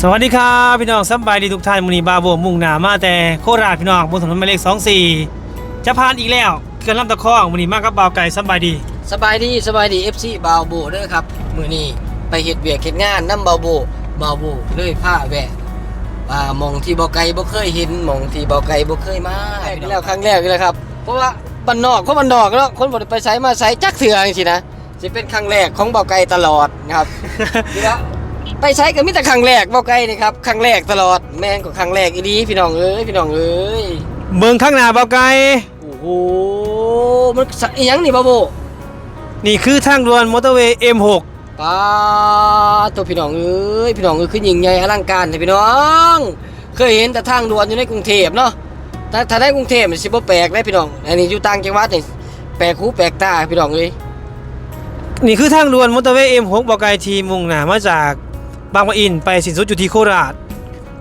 สวัสดีครับพี่น้องสำบายดีทุกท่านมูนีบาโบมุ่งหน้ามาแต่โคราชพี่น้องบนถนนหมายเลข24 จะผ่านอีกแล้วเกินลำตะคองมูนีมากกับบ่าวไก่สำบายดี สบายดีสบายดี FC บาวโบเด้อครับ มื้อนี้ไปเฮ็ดเวียกเฮ็ดงานนํบาวโบบาวโบเลยพาแวะอ่ามองที่บ่ไกลบ่เคยเห็นหมองที่บ่ไกลบ่เคยมาแล้วครั้งแรกเลยครับ เพราะว่าบ้านนอกเพราะบ้านนอกเนาะคนบ่ได้ไปไสมาไสจักเทื่อจังซี่นะสิเป็นครั้งแรกของบ่าวไกลตลอดนะครับ นี่ละ ไปใช้ก็มีแต่ครั้งแรกบ่าวไกลนี่ครับครั้งแรกตลอดแม่นก็ครั้งแรกอีดีพี่น้องเอ้ยพี่น้องเอ้ยเมืองข้างหน้าบ่าวไก่โอ้โหมันสะอีหยังนี่บาวโบนี่คือทางด่วนมอเตอร์เวย์ M6 ป้าตัวพี่น้องเอ้ยพี่น้องเอ้ยขึ้นยิงใหญ่อลังการเลยพี่น้อง เคยเห็นแต่ทางด่วนอยู่ในกรุงเทพเนาะถ้าถ้าได้กรุงเทพมันสิบ่แปลกได้พี่น้องอันนี้อยู่ต่างจังหวัดนี่แปลกหูแปลกตาพี่น้องเอ้ยนี่คือทางด่วนมอเตอร์เวย์ M6 บ่าวไก่ทีมุ่งหน้ามาจาก บางปะอินไปสิ้นสุดอยู่ที่โคราช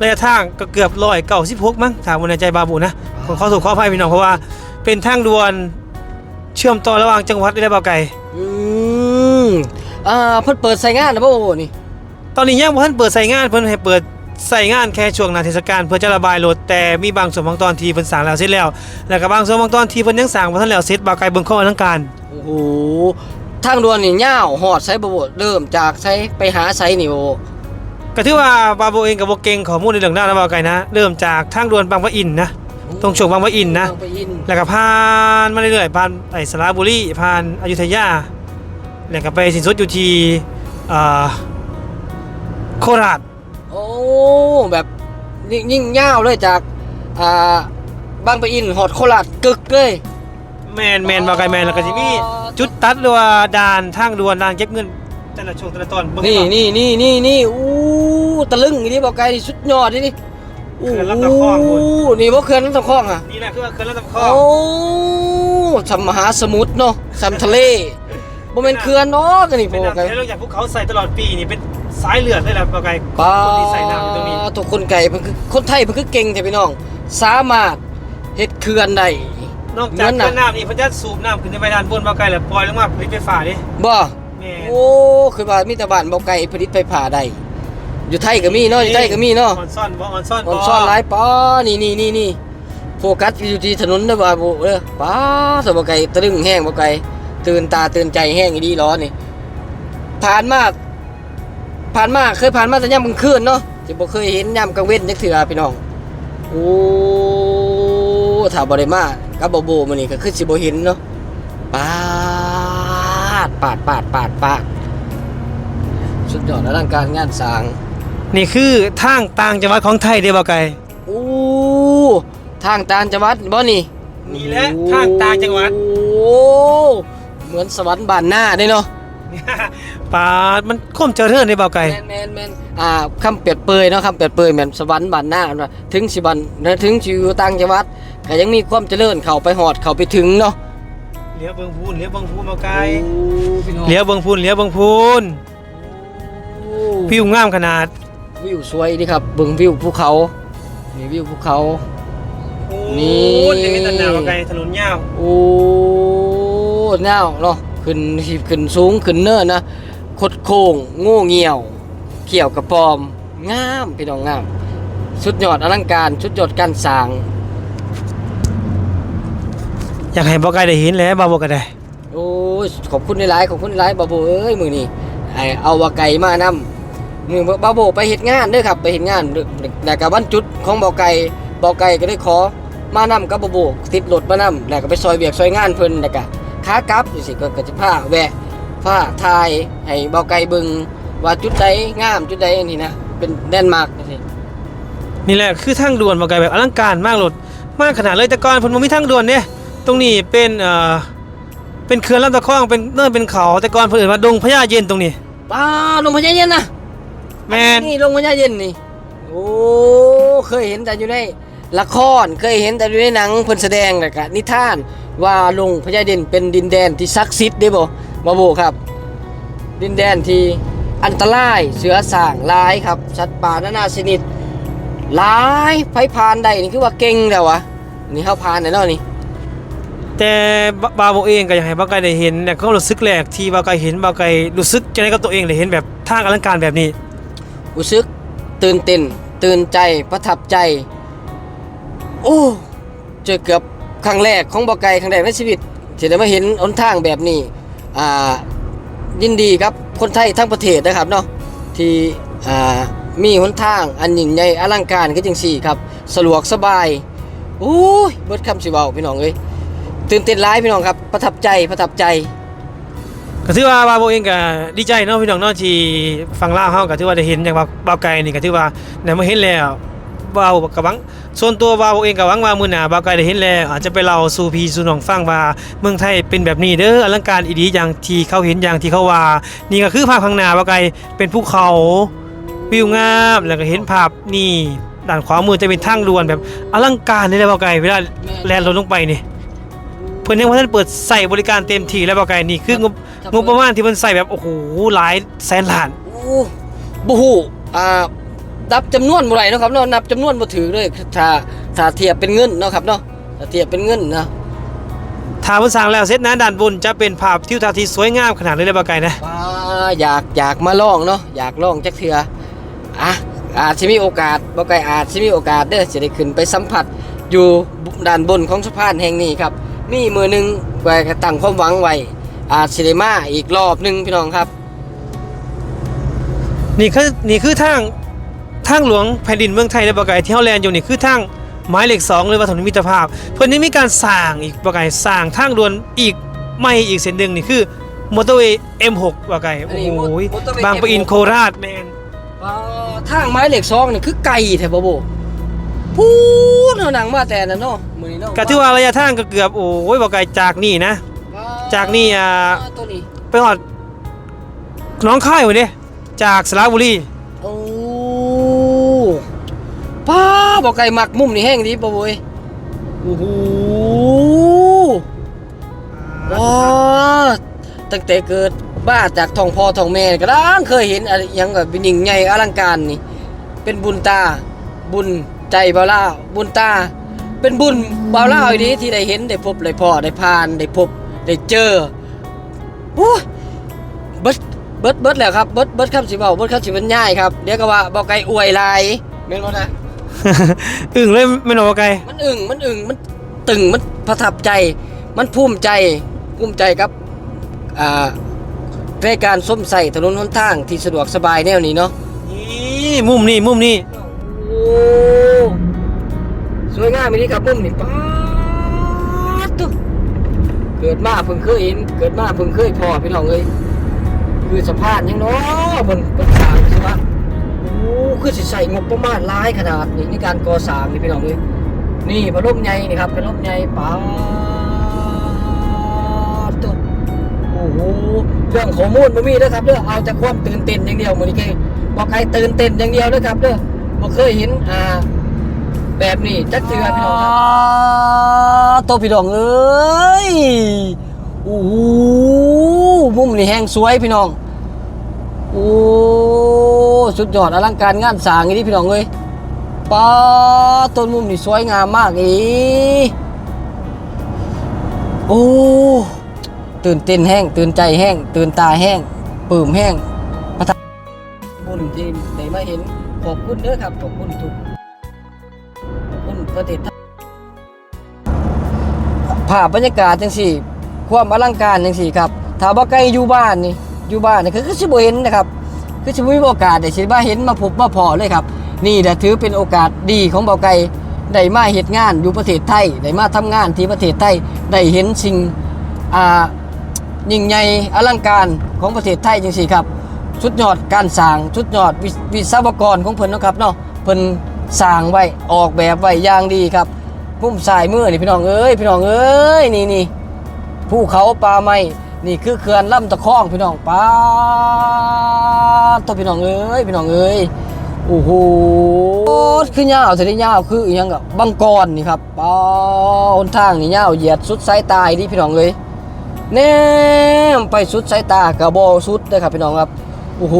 ระยะทางก็เกือบ196มั้งถามวันในใจบาบูนะผมขอสู่ขออภัยพี่น้องเพราะว่า เป็นทางด่วนเชื่อมต่อระหว่างจังหวัดได้บ่าวไก่อืมอ่าเพิ่นเปิดใส่งานแล้วบ่โอ้นี่ตอนนี้ยังบ่ทันเปิดใส่งานเพิ่นให้เปิดใส่งานแค่ช่วงหน้าเทศกาลเพื่อจะระบายรถแต่มีบางส่วนบางตอนที่เพิ่นสร้างแล้วเสร็จแล้ว แล้วก็บางส่วนบางตอนที่เพิ่นยังสร้างบ่ทันแล้วเสร็จบ่าวไกลเบิ่งข้ออลังการโอ้โหทางด่วนนี่ยาวฮอดไสบ่โบเริ่มจากไสไปหาไสนี่บ่โบ ก็ถือว่าบาโบเองก็บ่เก่งข้อมูลในเรื่องด้านนะบ่าวไกลนะ เริ่มจากทางด่วนบางปะอินนะตรงช่วงบางปะอินนะ บางปะอินแล้วก็ผ่านมาเรื่อยๆผ่านไอ้สระบุรีผ่านอยุธยา แล้วก็ไปสิ้นสุดอยู่ที่เอ่อโคราช โอ้แบบยิ่งยิ่งยาวเลยจากอ่าบางปะอินฮอดโคราชกึกเลย แมนแมนบ่าวไกลแมนแล้วก็สิมีจุดตัดหรือว่าด่านทางด่วนด่านเก็บเงินแต่ละช่วงแต่ละตอนเบิ่งนี่ก่อนี่นี่นี่นี่อู้ ตะลึงอันนี้บอกไกลนี่สุดยอดนี่นี่อู้เขื่อนลำตะคองคุณนี่บ่เขื่อนลำตะคองอะนี่แหละคือว่าเขื่อนลำตะคอโอ้งสมมหาสมุทรเนาะสามทะเลบ่แม่นเขื่อนเนาะกันนี่เป็นบ่น้ำไกลที่เราอยากภูเขาใส่ตลอดปีนี่เป็นสายเลือดเลยแหละปลาไก่ป้าคนที่ใส่น้ำอยู่ตรงนี้ทุกคนไก่เพิ่นคือคนไทยเพิ่นคือเก่งแท้พี่น้อง สามารถเฮ็ดเขื่อนได้ นอกจากเหมือนน่ะ เขื่อนน้ำนี่เพิ่นจะสูบน้ำขึ้นไปด้านบนปลาไก่แล้วปล่อยลงมาผลิตไฟฟ้าดิบ่ แม่โอ้คือว่ามีแต่บ้านบ่ไกลผลิตไฟฟ้าได้ อยู่ไทยก็มีเนาะอยู่ไทยก็มีเนาะออนซ่อนบ่ออนซ่อนออนซ่อนหลายป้านี่นี่นี่นี่โฟกัสอยู่ที่ถนนเด้อบ่าบ่เด้อป้าสบ่ไกลตะลึงแห้งบ่ไกลตื่นตาตื่นใจแห้งอีดีร้อนนี่ผ่านมาผ่านมาเคยผ่านมาแต่ยามกลางคืนเนาะสิบ่เคยเห็นยามกลางเว้นจักเทื่อพี่น้องโอ้ถ้าบ่ได้มากับบ่โบมื้อนี้ก็คือสิบ่เห็นเนาะปาดปาดปาดปาดปาดสุดยอดอลังการงานสร้าง นี่คือทางต่างจังหวัดของไทยเด้อปลาไก่อู้ทางต่างจังหวัดบ่นี่นี่แหละทางต่างจังหวัด โอ้เหมือนสวรรค์บ้านหน้าเด้เนาะปาดมันคมเจริญเด้อปลาไก่แมนแมนแมนอ่าคำเปรียบเปรยเนาะคำเปรียบเปรยเหมือนสวรรค์บ้านหน้าเนาะถึงสิบันถึงสิอยู่ต่างจังหวัดก็ยังมีความเจริญเข้าไปหอดเข้าไปถึงเนาะเลี้ยวเบิ่งพูนเลี้ยวเบิ่งพูนปลาไก่โอ้พี่น้องเลี้ยวเบิ่งพูนเลี้ยวเบิ่งพูนโอ้วิวงามขนาด วิวสวยดีครับเบิ่งวิวภูเขานี่วิวภูเขา นี่โอ้ยยังมีแต่หนาวปลาไก่ถนนยาวโอ้แนวเนาะขึ้นขึ้นสูงขึ้นเนินนะคดโค้งโง่เงี่ยว เกี่ยวกับปอมงามพี่น้องงามสุดยอดอลังการสุดยอดการสร้างอยากให้ปลาไก่ได้เห็นแหล้วบาบ่ก็ได้โอ้ยขอบคุณหลายๆขอบคุณหลายๆบาโบเอ้ยมือนี้ไอเอาวาไก่มานำมือบาโบไปเฮ็ดงานเด้อครับไปเฮ็ดงานแล้วก็วันจุดของบ่อไก่บ่อไก่ก็ได้ขอมานำกับบาโบติดรถมานำแล้วก็ไปซอยเบียกซอยงานเพิ่นแล้วก็ขากลับจังซี่ก็ก็จะพาแวะพาทายให้บ่อไก่เบิ่งว่าจุดใดงามจุดใดนี่นะเป็นแลนด์มาร์กจังซี่นี่แหละคือทางด่วนปลาไก่แบบอลังการมากรถมากขนาดเลยแต่ก่อนเพิ่นบ่มีทางด่วนเนี่ยตรงนี้เป็นเอ่อเป็นเขื่อนลำตะคองเป็นเนินเป็นเขาแต่ก่อนเพิ่นเอิ้นว่าดงพญาเย็นตรงนี้ป้าลงพญาเย็นนะ แม่นนี่ลงพญาเย็นนี่ โอ้เคยเห็นแต่อยู่ในละครเคยเห็นแต่อยู่ในหนังเพิ่นแสดงแล้วก็นิทานว่าลงพญาเย็นเป็นดินแดนที่ศักดิ์สิทธิ์เด้บ่บ่โบครับ ดินแดนที่อันตรายเสือสร้างหลายครับสัตว์ป่านานาชนิดหลายไผพานได้นี่คือว่าเก่งแล้ววะนี่เฮาพานได้แล้วนี่แต่บาโบเองก็อยากให้บาไก่ได้เห็นเนี่ยเขารู้สึกแรกที่บาไก่เห็นบาไก่รู้สึกจะได้กับตัวเองได้เห็นแบบทางอลังการแบบนี้ รู้สึกตื่นเต้นตื่นใจประทับใจ โอ้เจอเกือบครั้งแรกของบ่ไก่ครั้งแรกในชีวิตที่ได้มาเห็นหนทางแบบนี้อ่ายินดีครับคนไทยทั้งประเทศนะครับเนาะที่อ่ามีหนทางอันยิ่งใหญ่อลังการก็จังสี่ครับ สะดวกสบายโอ้ยเบิดคำสิเว้าพี่น้องเอ้ยตื่นเต้นหลายพี่น้องครับประทับใจประทับใจ ก็ถือว่าบาโบเองก็ดีใจเนาะพี่น้องเนาะที่ฟังเล่าเฮาก็ถือว่าได้เห็นอย่างว่าบาวไก่นี่ก็ถือว่าได้มาเห็นแล้วบ่าวก็หวังส่วนตัวบาวเองก็หวังว่ามื้อหน้าบาวไก่ได้เห็นแล้วอาจจะไปเล่าสู่พี่สู่น้องฟังว่าเมืองไทยเป็นแบบนี้เด้ออลังการอีดีอย่างที่เขาเห็นอย่างที่เขาว่า นี่ก็คือภาพข้างหน้าบาวไก่เป็นภูเขาวิวงามแล้วก็เห็นภาพนี่ด้านขวามือจะเป็นทางด่วนแบบอลังการนี่แหละบาวไก่เวลาแล่นรถลงไปนี่ พิ่นยังบ่ทันเปิดใส่บริการเต็มที่แล้วบาวไก่นี่คืองบงบประมาณที่มันใส่แบบโอ้โหหลายแสนล้านโอ้บูฮูอ่านับจำนวนบ่ไรเนาะครับเนาะนับจำนวนบ่ถือเลยถ้าถ้าเทียบเป็นเงินเนาะครับเนาะถ้าเทียบเป็นเงินนะถ้าเพิ่นสร้างแล้วเสร็จนะด้านบนจะเป็นภาพทิวทัศน์ที่สวยงามขนาดเลยเลยบ่ไกลนะว้าอยากอยากมาลองเนาะอยากลองจักเทื่ออะอาจสิมีโอกาสบ่ไกลอาจสิมีโอกาสเด้อสิได้ขึ้นไปสัมผัสอยู่ด้านบนของสะพานแห่งนี้ครับ มีมือหนึงไว้ก็ตั้งความหวังไว้อาจสิได้มาอีกรอบหนึงพี่น้องครับ นี่คือนี่คือทางทางหลวงแผ่นดินเมืองไทยเลยบ่ไกลที่เฮาแลนด์อยู่นี่คือทางหมายเลข2เลยว่าถนนมิตรภาพ เพิ่นนี่มีการสร้างอีกบ่ไกลสร้างทางด่วนอีกไม่อีกเส้นหนึงนี่คือมอเตอร์เวย์ M6 บ่ไกลอันโอ้นี้โหมอเตอร์เวย์บางปะอิน M6 โคราชแมนอ่าทางไม้เหล็กซองนี่คือไก่แถวบ่โบ พูดเอาหนังมาแต่นั่นเนาะมื้อนี้เนาะก็ถือว่าระยะทางก็เกือบโอ้ยบ่ไกลจากนี่นะ จากนี่อ่า ตัวนี้ไปฮอดหน้องค่ายพุ่นเด้จากสระบุรีโอ้ป้าบ่ไก่มักมุมนี่แห้งดีบ่โว้ยโอ้โหว้าตั้งแต่เกิดบ้าจากท้องพ่อท้องแม่ก็ดังเคยเห็นอะไรหยังแบบเป็นยิ่งใหญ่อลังการนี่ เป็นบุญตาบุญ ใจบ่าวล่าวบุญตา เป็นบุญบ่าวล่าวอีนี้ที่ได้เห็นได้พบได้พอได้ผ่านได้พบได้เจอโอ้ยเบิดเบิดเบิดแล้วครับเบิดเบิดคำสิเว้าเบิดคำสิบรรยายครับเดี๋ยวก็ว่าบ่ไกลอวยหลายแม่นบ่นะอึ้งเลยไม่นบ่ไกลมันอึ่งมันอึ่งมันตึงมันประทับใจ มันภูมิใจภูมิใจครับอ่าในการส้มใส่ถนนหนทางที่สะดวกสบายแนวนี้เนาะนี่มุมนี่มุมนี่โอ้ สวยงามอีนี้ครับมุมนี่ป๊าดตุ๊เกิดมาเพิ่งเคยเห็น เกิดมาเพิ่งเคยพอพี่น้องเอ้ยคือสะพานยังเนาะบนบนทางใช่ปะโอ้คือสิใส่งบประมาณหลายขนาดนี้ในการก่อสร้างนี่พี่น้องเอ้ยนี่พัดลมใหญ่นี่ครับพัดลมใหญ่ป๊าดตุ๊โอ้โหเรื่องข้อมูลบ่มีเด้อครับเด้อเอาแต่ความตื่นเต้นอย่างเดียวมื้อนี้แค่บอกใครตื่นเต้นอย่างเดียวเด้อครับเด้อบ่เคยเห็นอ่า แบบนี้จักเทือพี่น้องครับตัวพี่น้องเอ้ยโอ้โหมุมนี่แห้งสวยพี่น้อง โอ้สุดยอดอลังการงานสร้างอีนี่พี่น้องเอ้ยป้าต้นมุมนี่สวยงามมากอีโอ้ตื่นเต้นแห้งตื่นใจแห้งตื่นตาแห้งปลื้มแห้งบุญที่ได้มาเห็นขอบคุณเด้อครับขอบคุณทุกขอบคุณ ประเทศภาพบรรยากาศจังสี่ ความอลังการจังสี่ครับถ้าบ่ไกลอยู่บ้านนี่อยู่บ้านนี่คือคือสิบ่เห็นนะครับ คือสิบ่มีโอกาสได้สิมาเห็นมาพบมาพอเลยครับ นี่แหละถือเป็นโอกาสดีของเบาไกลได้มาเฮ็ดงานอยู่ประเทศไทยได้มาทำงานที่ประเทศไทยได้เห็นสิ่งอ่ายิ่งใหญ่อลังการของประเทศไทยจังซี่ครับสุดยอดการสร้างสุดยอดวิวิศวกรของเพิ่นนะครับเนาะเพิ่น สร้างไว้ออกแบบไว้อย่างดีครับมุมซ้ายมือนี่พี่น้องเอ้ยพี่น้องเอ้ยนี่นี่ภูเขาป่าไม้นี่คือเขื่อนลำตะคองพี่น้องป้าตัวพี่น้องเอ้ยพี่น้องเอ้ยโอ้โหคือยาวเสียยาวคืออยังกับบังกรนี่ครับป้าหนทางนี่ยาวเหยียดสุดสายตายดิพี่น้องเอ้ยแนมไปสุดสายตากระบอสุดเลยครับพี่น้องครับโอ้โห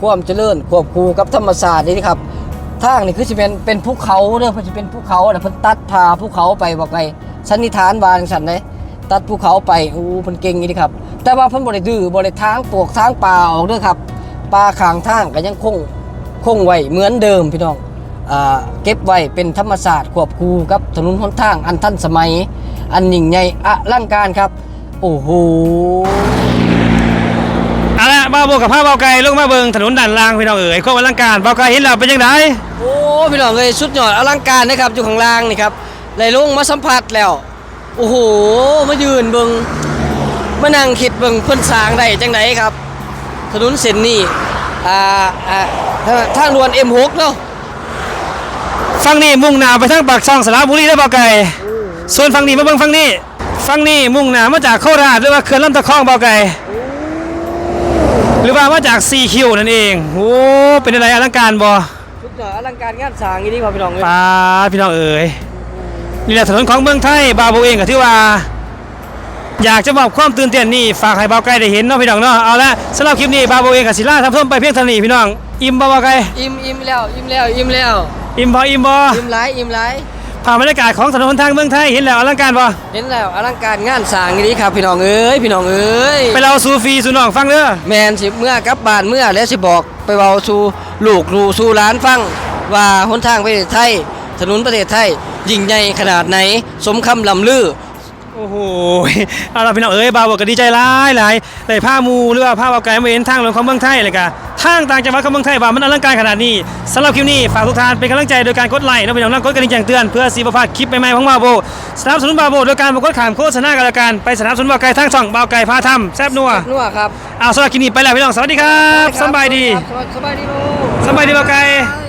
ความเจริญควบคู่กับธรรมศาสตร์นี่ครับทางนี่คือจะเป็นเป็นภูเขาเด้อเพิ่นจะเป็นภูเขาน่ะเพิ่นตัดพาภูเขาไปบอกไงสันนิษฐานวาจังซั่นเด้ตัดภูเขาไปโอ้เพิ่นเก่งนี่ครับ แต่ว่าเพิ่นบ่ได้ดื้อบ่ได้ทางปวกทางป่าออกเด้อครับป่าข้างทางก็ยังคงคงไว้เหมือนเดิมพี่น้องอ่าเก็บไว้เป็นธรรมศาสตร์ควบคู่กับถนนหนทางอันทันสมัย อันยิ่งใหญ่อลังการครับ โอ้โห เอาละบาโบกับผ้าเบาไก่ลงมาเบิงถนนด้านล่างพี่น้องเอ๋ยความอลังการเบาไก่เห็นแล้วเป็นยังไงโอ้พี่น้องเลยสุดยอดอลังการนะครับอยู่ข้างล่างนี่ครับเลยลงมาสัมผัสแล้ว โอ้โหมายืนเบิงมานั่งคิดเบิงเพิ่นสร้างได้จังไดครับ ถนนเส้นนี้อ่าอ่าทางทางด่วน M6 เนาะฝั่งนี้มุ่งหน้าไปทางปากช่องสระบุรีได้เบาไก่ส่วนฝั่งนี้มาเบิ่งฝั่งนี้ฝั่งนี้มุ่งหน้ามาจากโคราชหรือว่าเขื่อนลำตะคองเบาไก่ห รือว่ามาจากซีคิวนั่นเอง โอ้ เป็นอะไรอลังการบ่สุดยอดอลังการงานสร้างอีนี่ครับพี่น้องเลยปาดพี่น้องเอ๋ยนี่แหละถนนของเมืองไทยบาโบเองก็ที่ว่า อยากจะมอบความตื่นเต้นนี่ฝากให้เบาไก่ได้เห็นเนาะพี่น้องเนาะเอาละสำหรับคลิปนี้บาโบเองกับศิลาทำเพิ่มไปเพียงเท่านี้พี่น้อง อิ่มบ่เบาไก่อิ่มอิ่มแล้วอิ่มแล้วอิ่มแล้วอิ่มบ่อิ่มบ่อิ่มหลายอิ่มหลายผ่านบรรยากาศของถนนหนทางเมืองไทยเห็นแล้วอลังการบ่เห็นแล้วอลังการงานสร้างอีนี่ครับพี่น้องเอ้ยพี่น้องเอ้ยไปเราสู่ฟรีสู่น้องฟังเด้อแมนสิเมื่อกลับบ้านเมื่อแล้วสิบอกไปเบาสู่ลูกลูสู่ร้านฟังว่าหนทางประเทศไทยถนนประเทศไทยยิ่งใหญ่ขนาดไหนสมคำลำลือ โอ้โหเอาล่ะพี่น้องเอ้ยบาโบก็ดีใจหลายหลายได้ผ้ามูหรือว่าผ้าเบาไก่มาเห็นทางหลวงของเมืองไทยเลยกะทางต่างจังหวัดของเมืองไทยว่ามันอลังการขนาดนี้สำหรับคลิปนี้ฝากทุกท่านเป็นกำลังใจโดยการกดไลค์และพี่น้องนั่งกดกระดิ่งแจ้งเตือนเพื่อสีประพลาดคลิปใหม่ๆของบาโบสนับสนุนบาโบโดยการบกดขามโฆษณากันละกันไปสนับสนุนบาไก่ทางช่องบาไก่พาทำแซ่บนัวนัวครับเอาสำหรับคลิปนี้ไปแล้วพี่น้องสวัสดีครับสำบายดีครับสบายดีลูกสำบายดีบาไก่ไป